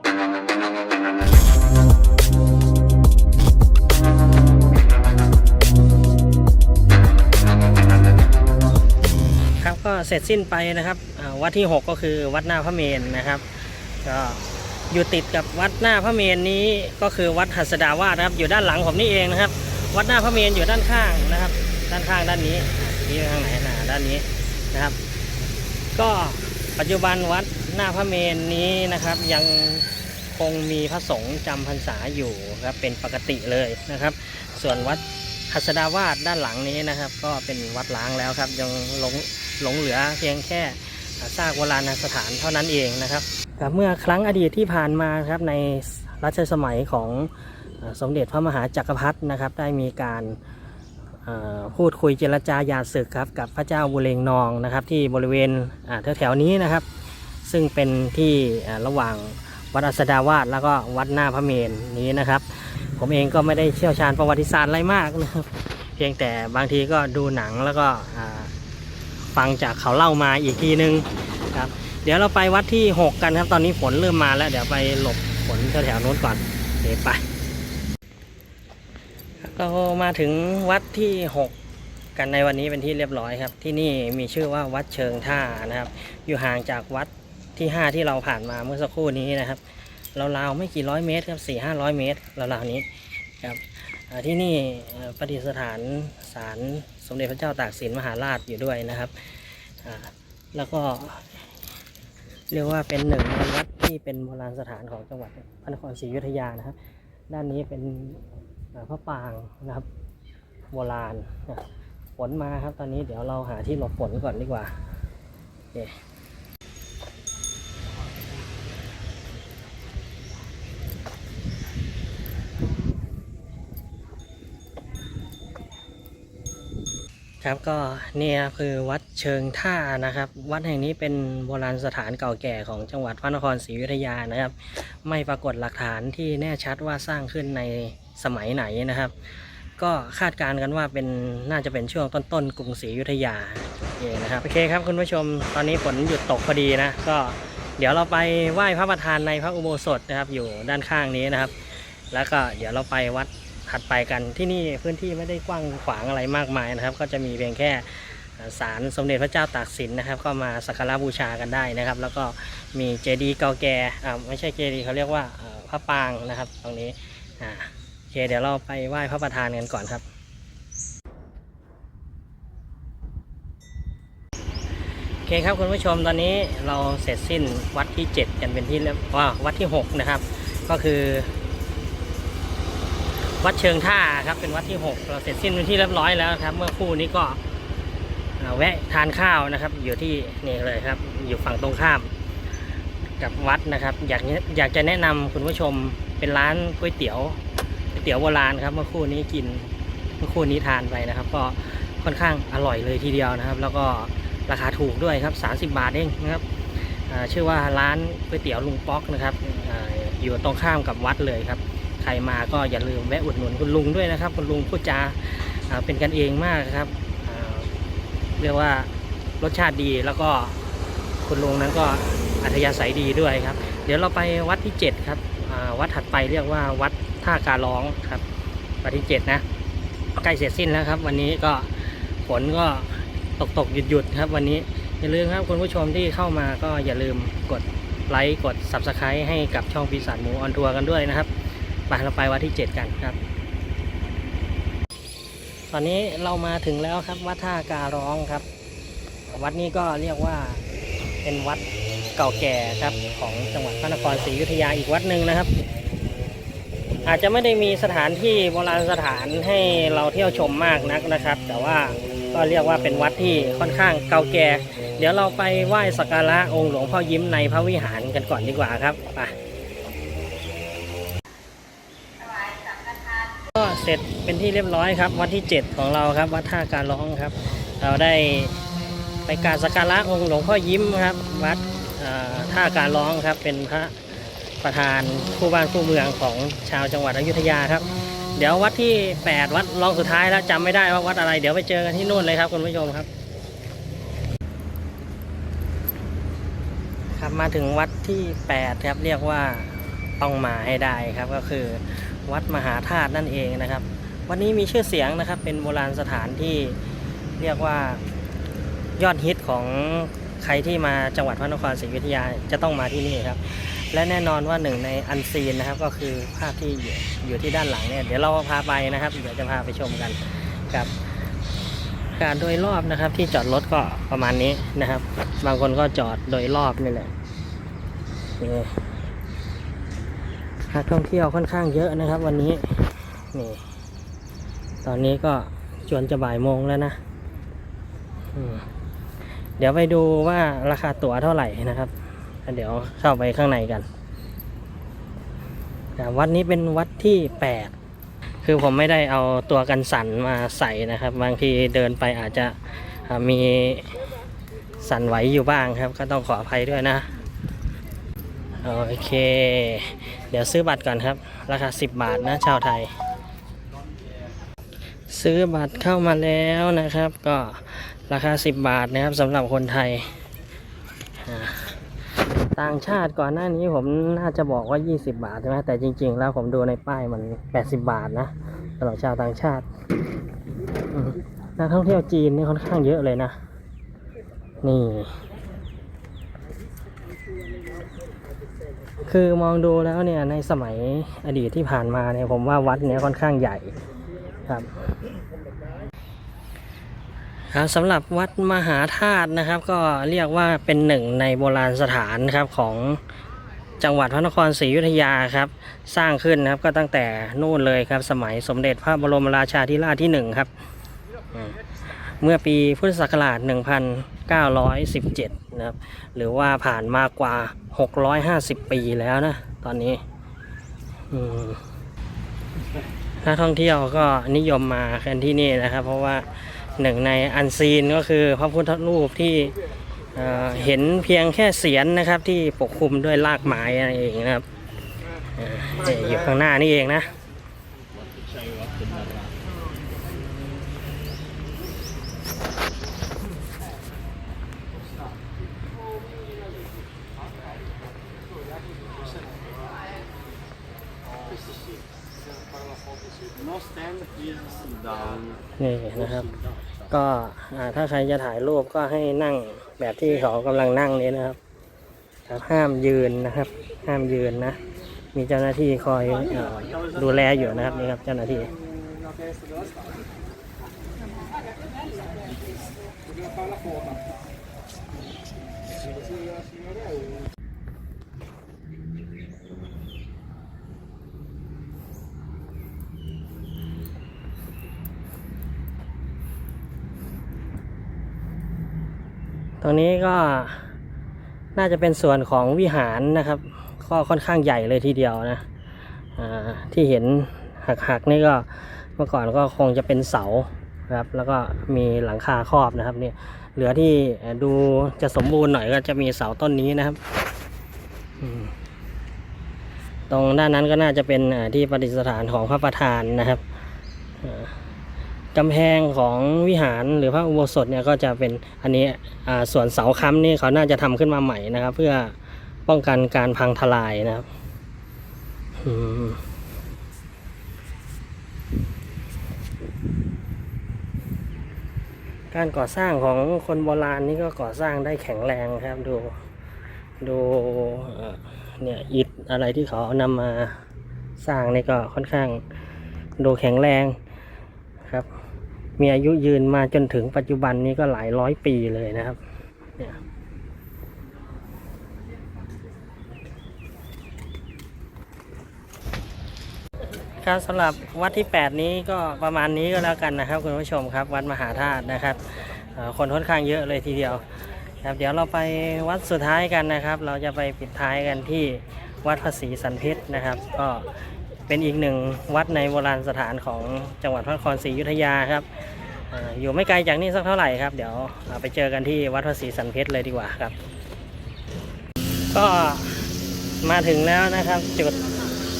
ครับก็เสร็จสิ้นไปนะครับวัดที่ 6 ก็คือวัดหน้าพระเมรุนะครับก็อยู่ติดกับวัดหน้าพระเมรุนี้ก็คือวัดหัสดาวาสนะครับ อยู่ด้านหลังผมนี่เองนะครับ วัดหน้าพระเมรุอยู่ด้านข้างนะครับ ด้านข้างด้านนี้นี่ทางไหนนะด้านนี้นะครับ ก็ปัจจุบันวัด หน้าพระเมรุนี้นะครับยังคงมีพระสงฆ์จำพรรษาอยู่ครับเป็นปกติเลยนะครับ ส่วนวัดหัสดาวาสด้านหลังนี้นะครับ ก็เป็นวัดล้างแล้วครับยังหลงหลงเหลือเพียงแค่ซากโบราณสถานเท่านั้นเองนะครับเมื่อครั้งอดีตที่ผ่านมาครับในรัชสมัยของสมเด็จพระมหาจักรพรรดินะครับ ได้มีการพูดคุยเจรจาหยาดศึกครับกับพระเจ้าบุเรงนองนะครับ ที่บริเวณแถวๆนี้นะครับ ซึ่งเป็นที่ระหว่างวัดอัสดาวาสแล้วก็วัดหน้าพระเมรุนี้นะครับ ผมเองก็ไม่ได้เชี่ยวชาญประวัติศาสตร์อะไรมากนะครับ เพียงแต่บางทีก็ดูหนังแล้วก็ฟังจากเขาเล่ามาอีกทีนึงครับเดี๋ยวเราไปวัดที่ 6 กันครับ ตอนนี้ฝนเริ่มมาแล้ว เดี๋ยวไปหลบฝนแถวๆนู้นก่อนเดี๋ยวไปเรามาถึงวัดที่ 6 กันในวันนี้เป็นที่เรียบร้อยครับ ที่นี่มีชื่อว่าวัดเชิงท่านะครับ อยู่ห่างจากวัด ที่ 5 ที่เราผ่านมาเมื่อสักครู่นี้นะครับราวๆไม่กี่ร้อยเมตรครับสี่ห้าร้อยเมตรราวๆนี้ครับที่นี่ประดิษฐานศาลสมเด็จพระเจ้าตากสินมหาราชอยู่ด้วยนะครับแล้วก็ เรียกว่าเป็นหนึ่งในวัดที่เป็นโบราณสถานของจังหวัดพระนครศรีอยุธยานะครับ ด้านนี้เป็นพระปรางนะครับ โบราณฝนมาครับตอนนี้เดี๋ยวเราหาที่หลบฝนก่อนดีกว่าโอ เคครับก็นี่ครับคือวัดเชิงท่านะครับ วัดแห่งนี้เป็นโบราณสถานเก่าแก่ของจังหวัดพระนครศรีอยุธยานะครับ ไม่ปรากฏหลักฐานที่แน่ชัดว่าสร้างขึ้นในสมัยไหนนะครับ ก็คาดการณ์กันว่าเป็นน่าจะเป็นช่วงต้นๆกรุงศรีอยุธยาเองนะครับโอเคครับคุณผู้ชมตอนนี้ฝนหยุดตกพอดีนะก็เดี๋ยวเราไปไหว้พระประธานในพระอุโบสถนะครับอยู่ด้านข้างนี้นะครับ แล้วก็เดี๋ยวเราไปวัด ถัดไปกันที่นี่พื้นที่ไม่ได้กว้างขวางอะไรมากมายนะครับ ก็จะมีเพียงแค่ศาลสมเด็จพระเจ้าตากสินนะครับ ก็มาสักการะบูชากันได้นะครับ แล้วก็มีเจดีย์เก่าแก่ไม่ใช่เจดีย์เขาเรียกว่าพระปางนะครับ ตรงนี้โอเคเดี๋ยวเราไปไหว้พระประธานกันก่อนครับโอเคครับคุณผู้ชมตอนนี้เราเสร็จสิ้นวัดที่ 7 กันเป็นที่เรียบว่าวัดที่ 6 นะครับ ก็คือ วัดเชิงท่าครับเป็นวัดที่ 6 เราเสร็จสิ้นเป็นที่เรียบร้อยแล้วครับ เมื่อคู่นี้ก็แวะทานข้าวนะครับ อยู่ที่นี่เลยครับ อยู่ฝั่งตรงข้าม กับวัดนะครับ อยากอยากจะแนะนำคุณผู้ชมเป็นร้านก๋วยเตี๋ยวก๋วยเตี๋ยวโบราณครับ เมื่อคู่นี้กินเมื่อคู่นี้ทานไปนะครับ ก็ค่อนข้างอร่อยเลยทีเดียวนะครับ แล้วก็ราคาถูกด้วยครับ 30 บาทเองนะครับชื่อว่าร้านก๋วยเตี๋ยวลุงป๊อกนะครับอยู่ตรงข้ามกับวัดเลยครับ ใครมาก็อย่าลืมแวะอุดหนุนคุณลุงด้วยนะครับคุณลุงพูดจาเป็นกันเองมากครับเรียกว่ารสชาติดีแล้วก็คุณลุงนั้นก็อัธยาศัยดีด้วยครับ เดี๋ยวเราไปวัดที่ 7 ครับวัดถัดไปเรียกว่าวัดท่าการร้องครับวัดที่ 7 นะใกล้เสร็จสิ้นแล้วครับ วันนี้ก็ฝนก็ตกตกหยุดหยุดครับ วันนี้อย่าลืมครับคุณผู้ชมที่เข้ามาก็อย่าลืมกดไลค์กด Subscribe ให้กับช่องปีศาจหมูออนทัวร์กันด้วยนะครับ ไปเราไปวัดที่ 7 กันครับ ตอนนี้เรามาถึงแล้วครับวัดท่าการร้องครับ วัดนี้ก็เรียกว่าเป็นวัดเก่าแก่ครับของจังหวัดพระนครศรีอยุธยาอีกวัดหนึ่งนะครับ อาจจะไม่ได้มีสถานที่โบราณสถานให้เราเที่ยวชมมากนักนะครับ แต่ว่าก็เรียกว่าเป็นวัดที่ค่อนข้างเก่าแก่ เดี๋ยวเราไปไหว้สักการะองค์หลวงพ่อยิ้มในพระวิหารกันก่อนดีกว่าครับไป ร็จเป็นที่เรียบร้อยครับ วัดที่ 7 ของเราครับ วัดท่าการร้องครับ เราได้ไปกราบสักการะองค์หลวงพ่อยิ้มครับ วัดท่าการร้องครับ เป็นพระประธานผู้บ้านผู้เมืองของชาวจังหวัดอยุธยาครับ เดี๋ยววัดที่ 8 วัดรองสุดท้ายแล้วจำไม่ได้ว่าวัดอะไร เดี๋ยวไปเจอกันที่นู่นเลยครับคุณผู้ชมครับ ครับมาถึงวัดที่ 8 ครับเรียกว่าต้องมาให้ได้ครับก็คือ วัดมหาธาตุนั่นเองนะครับ วันนี้มีชื่อเสียงนะครับ เป็นโบราณสถานที่เรียกว่ายอดฮิตของใครที่มาจังหวัดพระนครศรีอยุธยาจะต้องมาที่นี่ครับ และแน่นอนว่าหนึ่งในอันซีนนะครับ ก็คือภาพที่อยู่ที่ด้านหลังเนี่ยเดี๋ยวเราพาไปนะครับเดี๋ยวจะพาไปชมกันกับ การโดยรอบนะครับ ที่จอดรถก็ประมาณนี้นะครับ บางคนก็จอดโดยรอบนี่แหละ นักท่องเที่ยวค่อนข้างเยอะนะครับ วันนี้นี่ตอนนี้ก็จวนจะบ่ายโมงแล้วนะเดี๋ยวไปดูว่าราคาตั๋วเท่าไหร่นะครับ เดี๋ยวเข้าไปข้างในกัน วัดนี้เป็นวัดที่แปดคือผมไม่ได้เอาตัวกันสั่นมาใส่นะครับ บางทีเดินไปอาจจะมีสั่นไหวอยู่บ้างครับ ก็ต้องขออภัยด้วยนะ โอเค เดี๋ยวซื้อบัตรก่อนครับ ราคา 10 บาทนะชาวไทย ซื้อบัตรเข้ามาแล้วนะครับ ก็ราคา 10 บาทนะครับสำหรับคนไทย ต่างชาติก่อนหน้านี้ผมน่าจะบอกว่า 20 บาทใช่ไหมแต่จริง ๆ แล้วผมดูในป้ายมัน 80 บาทนะสำหรับชาวต่างชาตินักท่องเที่ยวจีนนี่ค่อนข้างเยอะเลยนะ นี่ คือมองดูแล้วเนี่ยในสมัยอดีตที่ผ่านมาเนี่ยผมว่าวัดเนี้ยค่อนข้างใหญ่ครับครับสำหรับวัดมหาธาตุนะครับ ก็เรียกว่าเป็นหนึ่งในโบราณสถานครับของจังหวัดพระนครศรีอยุธยาครับ สร้างขึ้นนะครับก็ตั้งแต่นู่นเลยครับ สมัยสมเด็จพระบรมราชาธิราชที่หนึ่งครับ เมื่อปีพุทธศักราช 1917 นะครับ หรือว่าผ่านมากว่า 650 ปีแล้วนะ ตอนนี้นักท่องเที่ยวก็นิยมมากันที่นี่นะครับ เพราะว่าหนึ่งในอันซีนก็คือพระพุทธรูปที่เห็นเพียงแค่เสียนนะครับ ที่ปกคลุมด้วยรากไม้นั่นเองนะครับอยู่ข้างหน้านี่เองนะ นี่นะครับ ก็ถ้าใครจะถ่ายรูปก็ให้นั่งแบบที่เขากำลังนั่งนี้นะครับครับห้ามยืนนะครับ ห้ามยืนนะ มีเจ้าหน้าที่คอยดูแลอยู่นะครับนี่ครับเจ้าหน้าที่ตร งนี้ก็น่าจะเป็นส่วนของวิหารนะครับ ก็ค่อนข้างใหญ่เลยทีเดียวนะอ่าที่เห็นหักๆนี่ก็เมื่อก่อนก็คงจะเป็นเสาครับแล้วก็มีหลังคาครอบนะครับเนี่ยเหลือที่ดูจะสมบูรณ์หน่อยก็จะมีเสาต้นนี้นะครับ ตรงด้านนั้นก็น่าจะเป็นที่ประดิษฐานของพระประธานนะครับ กำแพงของวิหารหรือพระอุโบสถเนี่ยก็จะเป็นอันนี้ส่วนเสาค้ำนี่เขาน่าจะทำขึ้นมาใหม่นะครับ เพื่อป้องกันการพังทลายนะครับการก่อสร้างของคนโบราณนี่ก็ก่อสร้างได้แข็งแรงครับ ดู ดูเนี่ยอิฐอะไรที่เขานำมาสร้างนี่ก็ค่อนข้างดูแข็งแรงครับ มีอายุยืนมาจนถึงปัจจุบันนี้ก็หลายร้อยปีเลยนะครับ เนี่ยครับสำหรับวัดที่ 8 นี้ก็ประมาณนี้ก็แล้วกันนะครับคุณผู้ชมครับ วัดมหาธาตุนะครับคนค่อนข้างเยอะเลยทีเดียวครับเดี๋ยวเราไปวัดสุดท้ายกันนะครับ เราจะไปปิดท้ายกันที่วัดพระศรีสันเพชรนะครับ ก็ เป็นอีกหนึ่งวัดในโบราณสถานของจังหวัดพระนครศรีอยุธยาครับออยู่ไม่ไกลจากนี่สักเท่าไหร่ครับ เดี๋ยวไปเจอกันที่วัดพระศรีสันเพชรเลยดีกว่าครับ ก็มาถึงแล้วนะครับจุด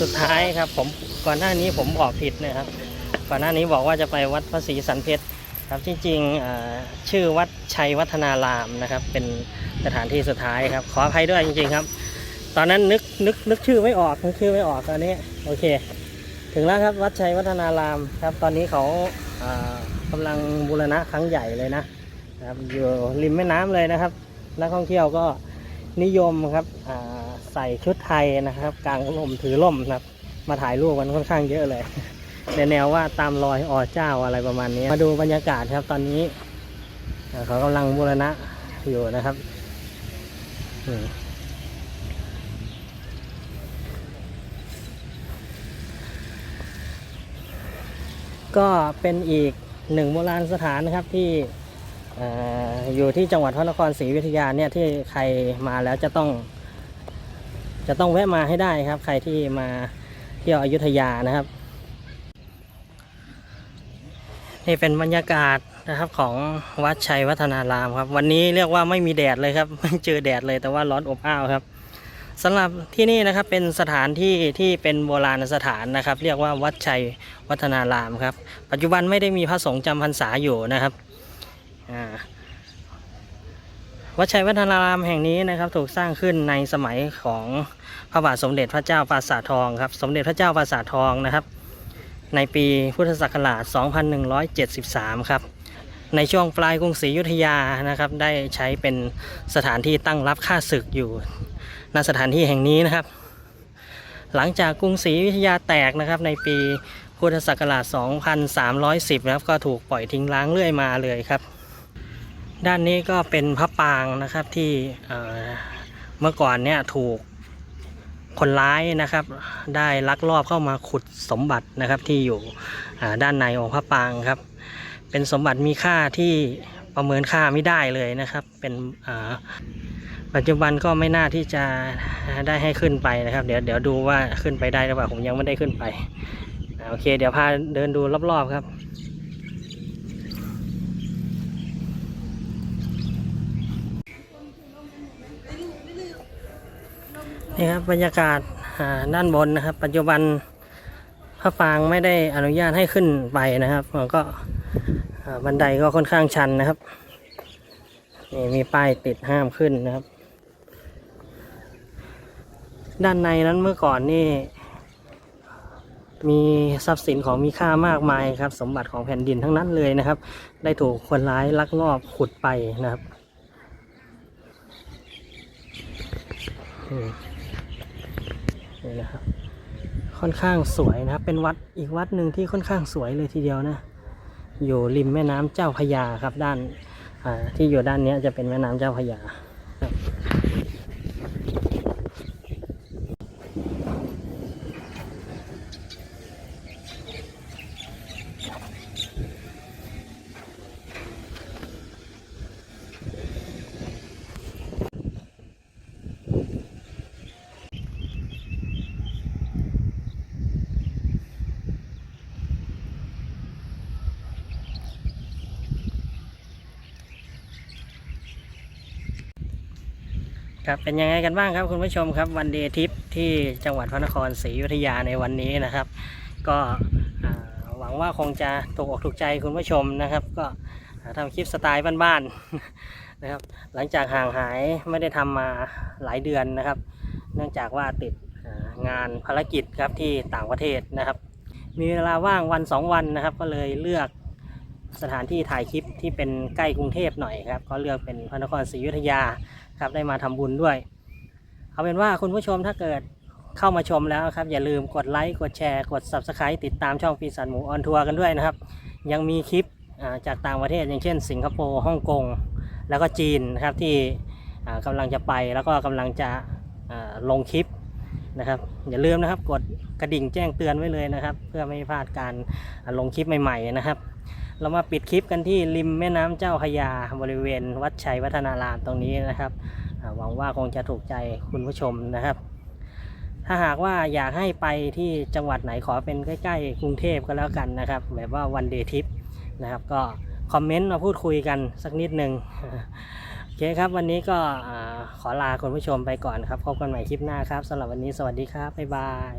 สุดท้ายครับ ผมก่อนหน้านี้ผมบอกผิดนะครับ ก่อนหน้านี้บอกว่าจะไปวัดพระศรีสันเพชรครับจริงอ่าชื่อวัดชัยวัฒนารามนะครับ เป็นสถานที่สุดท้ายครับ ขออภัยด้วยจริง ๆ ครับ ตอนนั้นนึกนึกนึกชื่อไม่ออกนึกชื่อไม่ออกตอนนี้โอเค ถึงแล้วครับวัดชัยวัฒนารามครับ ตอนนี้เขาอ่ากำลังบูรณะครั้งใหญ่เลยนะครับอยู่ริมแม่น้ำเลยนะครับนักท่องเที่ยวก็นิยมครับใส่ชุดไทยนะครับกลางลมถือล่มนะครับ มาถ่ายรูปกันค่อนข้างเยอะเลยในแนวว่าตามรอยอเจ้าอะไรประมาณนี้ มาดูบรรยากาศครับตอนนี้เขากำลังบูรณะอยู่นะครับ ก็เป็นอีกหนึ่งโบราณสถานนะครับที่อ่อยู่ที่จังหวัดพระนครศรีอยุธยาเนี่ยที่ใครมาแล้วจะต้อง จะต้องแวะมาให้ได้ครับ ใครที่มาเที่ยวอยุธยานะครับนี่เป็นบรรยากาศนะครับของวัดชัยวัฒนารามครับ วันนี้เรียกว่าไม่มีแดดเลยครับไม่เจอแดดเลยแต่ว่าร้อนอบอ้าวครับ สำหรับที่นี่นะครับเป็นสถานที่ที่เป็นโบราณสถานนะครับ เรียกว่าวัดชัยวัฒนารามครับ ปัจจุบันไม่ได้มีพระสงฆ์จำพรรษาอยู่นะครับวัดชัยวัฒนารามแห่งนี้นะครับ ถูกสร้างขึ้นในสมัยของพระบาทสมเด็จพระเจ้าปราสาททองครับ สมเด็จพระเจ้าปราสาททองนะครับ ในปีพุทธศักราช 2173 ครับ ในช่วงปลายกรุงศรีอยุธยานะครับ ได้ใช้เป็นสถานที่ตั้งรับค่าศึกอยู่ณสถานที่แห่งนี้นะครับ หลังจากกรุงศรีอยุธยาแตกนะครับ ในปีพุทธศักราช 2310 นะครับ ก็ถูกปล่อยทิ้งร้างเรื่อยมาเลยครับ ด้านนี้ก็เป็นพระปรางนะครับที่เมื่อก่อนเนี่ยถูกคนร้ายนะครับ ได้ลักลอบเข้ามาขุดสมบัตินะครับที่อยู่ด้านในองค์พระปรางครับ เป็นสมบัติมีค่าที่ประเมินค่าไม่ได้เลยนะครับ เป็นปัจจุบันก็ไม่น่าที่จะได้ให้ขึ้นไปนะครับ เดี๋ยวเดี๋ยวดูว่าขึ้นไปได้หรือเปล่าผมยังไม่ได้ขึ้นไปโอเค เดี๋ยวพาเดินดูรอบๆครับนี่ครับบรรยากาศด้านบนนะครับ ปัจจุบันพระปางไม่ได้อนุญาตให้ขึ้นไปนะครับก็ บันไดก็ค่อนข้างชันนะครับนี่มีป้ายติดห้ามขึ้นนะครับ ด้านในนั้นเมื่อก่อนนี่ มีทรัพย์สินของมีค่ามากมายครับ สมบัติของแผ่นดินทั้งนั้นเลยนะครับ ได้ถูกคนร้ายลักลอบขุดไปนะครับนี่นะครับ ค่อนข้างสวยนะครับ เป็นวัดอีกวัดหนึ่งที่ค่อนข้างสวยเลยทีเดียวนะ อยู่ริมแม่น้ำเจ้าพยาครับด้านที่อยู่ด้านนี้จะเป็นแม่น้ำเจ้าพยา ครับเป็นยังไงกันบ้างครับคุณผู้ชมครับวันเดย์ทริปที่จังหวัดพระนครศรีอยุธยาในวันนี้นะครับ ก็หวังว่าคงจะถูกอกถูกใจคุณผู้ชมนะครับ ก็อ่าทำคลิปสไตล์บ้านๆนะครับ หลังจากห่างหายไม่ได้ทำมาหลายเดือนนะครับ เนื่องจากว่าติดงานภารกิจครับที่ต่างประเทศนะครับ มีเวลาว่างวันสองวันนะครับ ก็เลยเลือกสถานที่ถ่ายคลิปที่เป็นใกล้กรุงเทพหน่อยครับ ก็เลือกเป็นพระนครศรีอยุธยา ครับได้มาทำบุญด้วย เอาเป็นว่าคุณผู้ชมถ้าเกิดเข้ามาชมแล้วครับ อย่าลืมกดไลค์กดแชร์กด Subscribe ติดตามช่องปีศาจหมูออนทัวร์กันด้วยนะครับ ยังมีคลิปจากต่างประเทศอย่างเช่น สิงคโปร์ฮ่องกงแล้วก็จีนนะครับที่อ่ากำลังจะไปแล้วก็กำลังจะลงคลิปนะครับ อย่าลืมนะครับกดกระดิ่งแจ้งเตือนไว้เลยนะครับ เพื่อไม่พลาดการลงคลิปใหม่ ๆนะครับ เรามาปิดคลิปกันที่ริมแม่น้ำเจ้าพยาบริเวณ วัดชัยวัฒนารามตรงนี้นะครับหวังว่าคงจะถูกใจคุณผู้ชมนะครับ ถ้าหากว่าอยากให้ไปที่จังหวัดไหนขอเป็นใกล้ๆกรุงเทพก็แล้วกันนะครับ แบบว่าวันเดย์ทริปนะครับ ก็คอมเมนต์มาพูดคุยกันสักนิดหนึ่งโอเคครับ วันนี้ก็ขอลาคุณผู้ชมไปก่อนครับ พบกันใหม่คลิปหน้าครับสำหรับวันนี้สวัสดีครับ บ๊ายบาย